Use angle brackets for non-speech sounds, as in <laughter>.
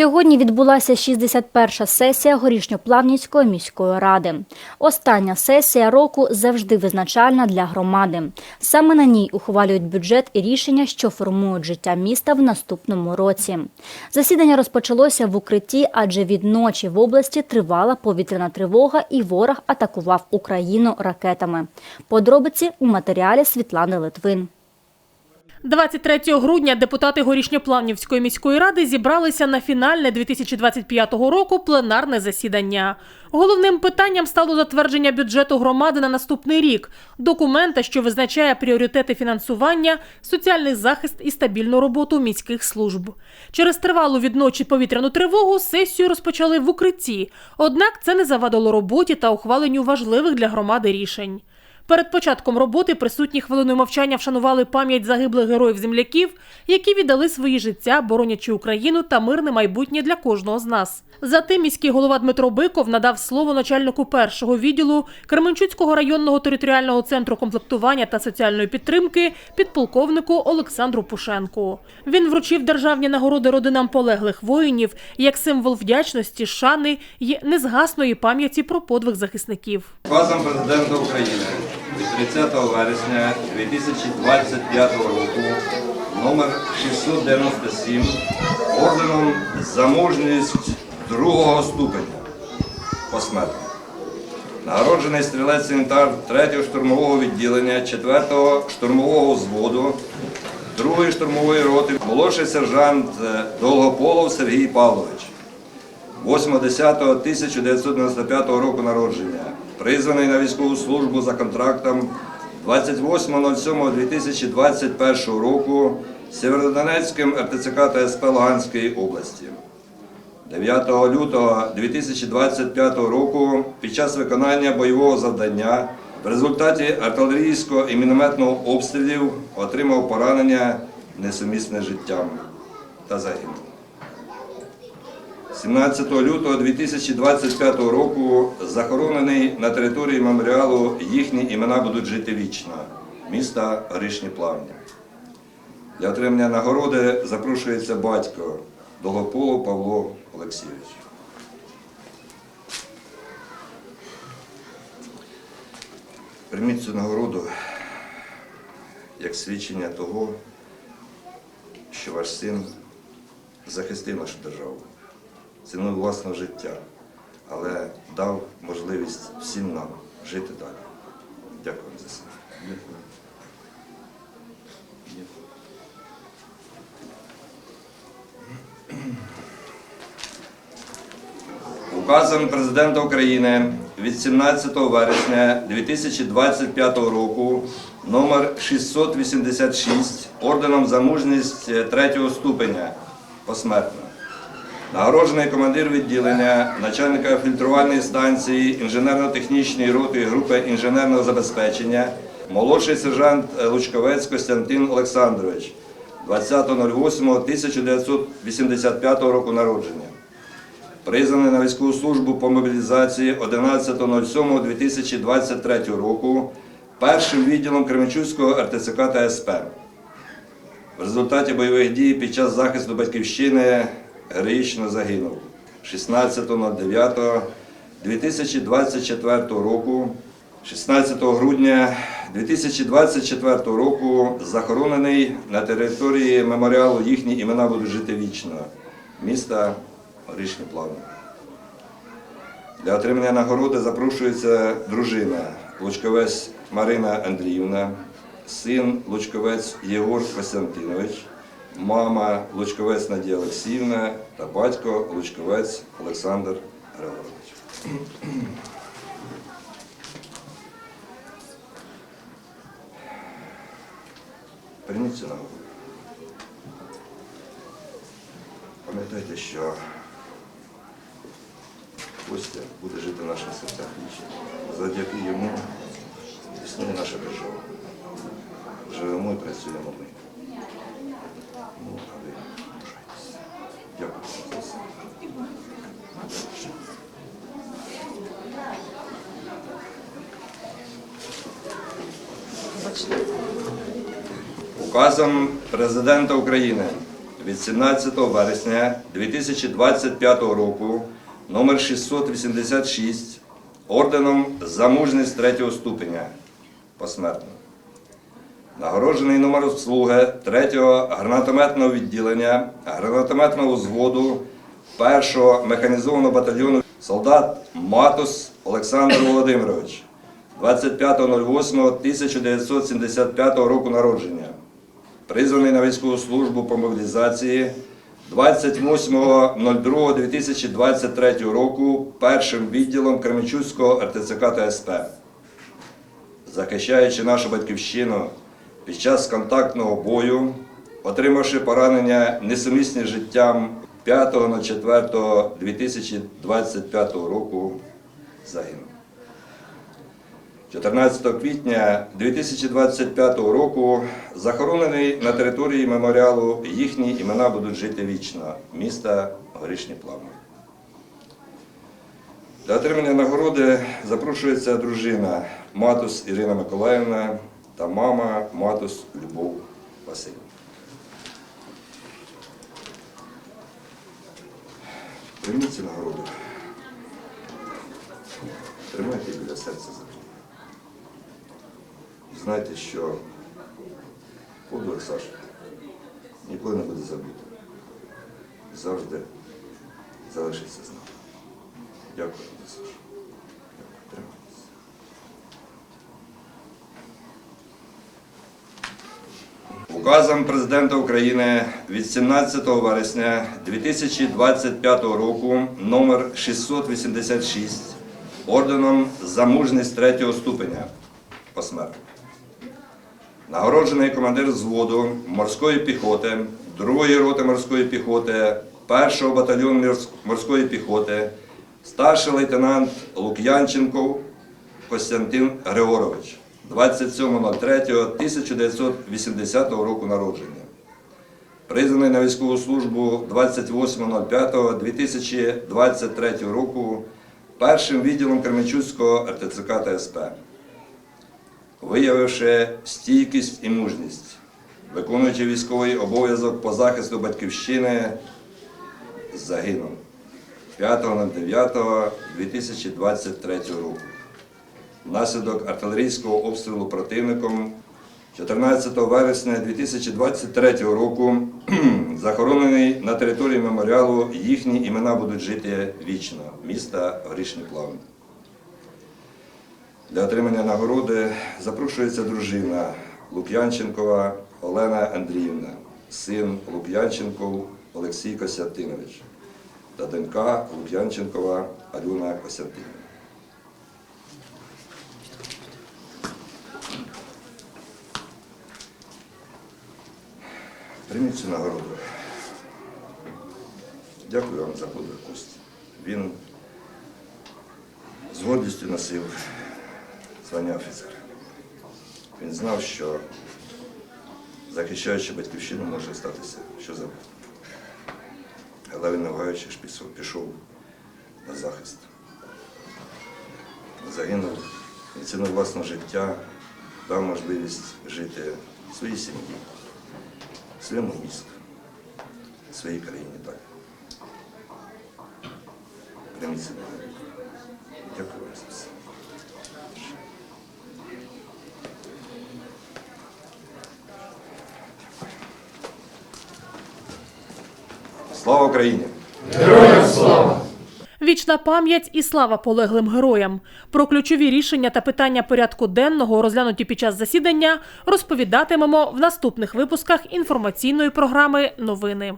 Сьогодні відбулася 61-ша сесія Горішньоплавнівської міської ради. Остання сесія року завжди визначальна для громади. Саме на ній ухвалюють бюджет і рішення, що формують життя міста в наступному році. Засідання розпочалося в укритті, адже від ночі в області тривала повітряна тривога і ворог атакував Україну ракетами. Подробиці у матеріалі Світлани Литвин. 23 грудня депутати Горішньоплавнівської міської ради зібралися на фінальне 2025 року пленарне засідання. Головним питанням стало затвердження бюджету громади на наступний рік, документа, що визначає пріоритети фінансування, соціальний захист і стабільну роботу міських служб. Через тривалу від ночі повітряну тривогу сесію розпочали в укритті. Однак це не завадило роботі та ухваленню важливих для громади рішень. Перед початком роботи присутні хвилиною мовчання вшанували пам'ять загиблих героїв-земляків, які віддали свої життя, боронячи Україну та мирне майбутнє для кожного з нас. Затим міський голова Дмитро Биков надав слово начальнику першого відділу Кременчуцького районного територіального центру комплектування та соціальної підтримки підполковнику Олександру Пушенку. Він вручив державні нагороди родинам полеглих воїнів як символ вдячності, шани й незгасної пам'яті про подвиг захисників. Указом Президента України від 30 вересня 2025 року номер 697 орденом за мужність другого ступеня посмертно. Нагороджений стрілець санітар 3-го штурмового відділення 4-го штурмового взводу 2-ї штурмової роти, молодший сержант е, Долгополов Сергій Павлович. 8.10.1995 року народження, призваний на військову службу за контрактом 28.07.2021 року Сєвєродонецьким РТЦК та СП Луганської області. 9 лютого 2025 року під час виконання бойового завдання в результаті артилерійського і мінометного обстрілів отримав поранення несумісне життям та загинув. 17 лютого 2025 року захоронений на території меморіалу їхні імена будуть жити вічно міста Горішні Плавні. Для отримання нагороди запрошується батько Долгополов Павло Олексійович. Прийміть цю нагороду як свідчення того, що ваш син захистив нашу державу ціною власного життя, але дав можливість всім нам жити далі. Дякую за це. Указом Президента України від 17 вересня 2025 року номер 686 орденом за мужність третього ступеня посмертно. Нагороджений командир відділення, начальника фільтрувальної станції інженерно-технічної роти групи інженерного забезпечення, молодший сержант Лучковець Костянтин Олександрович, 20.08.1985 року народження. Призваний на військову службу по мобілізації 11.07.2023 року першим відділом Кременчуцького РТЦК та СП. В результаті бойових дій під час захисту батьківщини героїчно загинув. 16.09.2024 року, 16 грудня 2024 року захоронений на території меморіалу їхні імена будуть жити вічно. Міста Горішні Плавні. Для отримання нагороди запрошується дружина Лучковець Марина Андріївна, син Лучковець Єгор Костянтинович, мама Лучковець Надія Олексіївна та батько Лучковець Олександр Григорович. Прийміть цю нагороду. Пам'ятайте, що Костя буде жити в наших серцях вічно. Завдяки йому існує наша держава. Живемо і працюємо ми. Дякую. Указом Президента України від 17 вересня 2025 року номер 686 орденом за мужність третього ступеня посмертно. Нагороджений номер слуги 3-го гранатометного відділення, гранатометного взводу 1-го механізованого батальйону солдат Матус Олександр Володимирович 25.08.1975 року народження. Призваний на військову службу по мобілізації 28.02.2023 року першим відділом Кременчуцького РТЦК та СП захищаючи нашу батьківщину під час контактного бою, отримавши поранення несумісні життям 5.04.2025 року, загинув. 14 квітня 2025 року захоронений на території меморіалу їхні імена будуть жити вічно міста Горішні Плавни. Для отримання нагороди запрошується дружина Матус Ірина Миколаївна та мама Матус Любов Васильівна. Прийміть цю нагороду. Тримайте біля серця. І Знайте, що подвиг Саші ніколи не буде забуто. Завжди залишиться з нами. Дякую, Саша. Указом Президента України від 17 вересня 2025 року номер 686 орденом за мужність третього ступеня посмертно. Нагороджений командир взводу морської піхоти, 2-ї роти морської піхоти, 1-го батальйону морської піхоти, старший лейтенант Лук'янченков Костянтин Григорович, 27.03.1980 року народження. Призваний на військову службу 28.05.2023 року першим відділом Кременчуцького РТЦК та СП виявивши стійкість і мужність, виконуючи військовий обов'язок по захисту батьківщини, загинув 5.09.2023 року. Внаслідок артилерійського обстрілу противником 14 вересня 2023 року <clears throat> захоронений на території меморіалу їхні імена будуть жити вічно міста Горішні Плавні. Для отримання нагороди запрошується дружина Лук'янченкова Олена Андріївна, син Лук'янченков Олексій Костянтинович та донька Лук'янченкова Альона Костянтинівна. Прийміть цю нагороду. Дякую вам за подвиг Кості. Він з гордістю носив звання офіцера. Він знав, що захищаючи батьківщину може статися що завгодно. Але він не вагаючи пішов, пішов на захист. Загинув і ціною власного життя дав можливість жити своїй сім'ї, своєму місту, своїй країні далі. Прийміть себе. Дякую вам за все. Слава Україні! Вічна пам'ять і слава полеглим героям. Про ключові рішення та питання порядку денного, розглянуті під час засідання, розповідатимемо в наступних випусках інформаційної програми Новини.